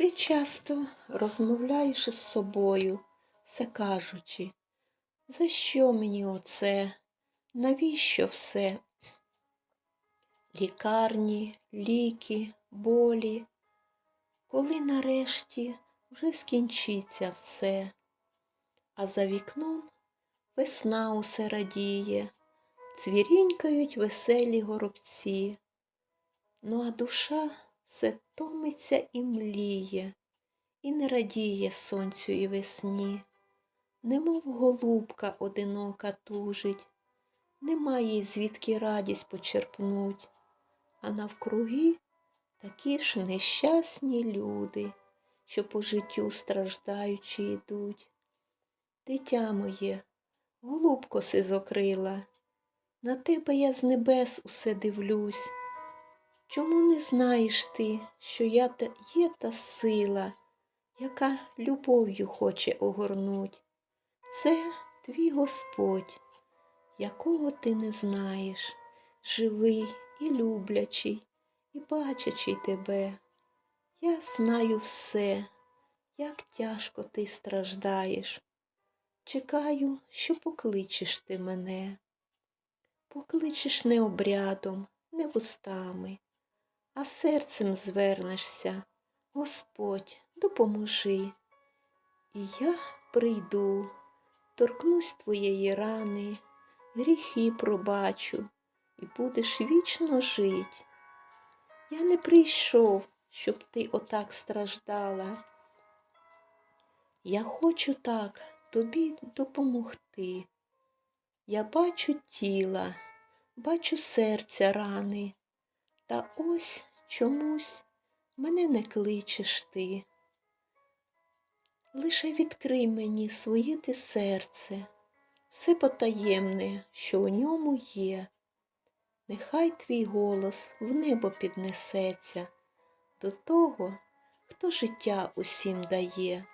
Ти часто розмовляєш із собою, все кажучи, за що мені оце? Навіщо все? Лікарні, ліки, болі, коли нарешті вже скінчиться все, а за вікном весна усе радіє, цвірінькають веселі горобці. Ну а душа все томиться і мліє, і не радіє сонцю і весні, немов голубка одинока тужить, нема їй звідки радість почерпнуть, а навкруги такі ж нещасні люди, що по життю страждаючи йдуть. Дитя моє, голубко сизокрила, на тебе я з небес усе дивлюсь. Чому не знаєш ти, що я та є та сила, яка любов'ю хоче огорнуть? Це твій Господь, якого ти не знаєш, живий і люблячий, і бачачий тебе. Я знаю все, як тяжко ти страждаєш. Чекаю, що покличеш ти мене. Покличеш не обрядом, не вустами а серцем звернешся. Господь, допоможи. І я прийду, торкнусь твоєї рани, гріхи пробачу, і будеш вічно жить. Я не прийшов, щоб ти отак страждала. Я хочу так тобі допомогти. Я бачу тіла, бачу серця рани. Та ось чомусь мене не кличеш ти. Лише відкрий мені своє ти серце, все потаємне, що у ньому є. Нехай твій голос в небо піднесеться до того, хто життя усім дає.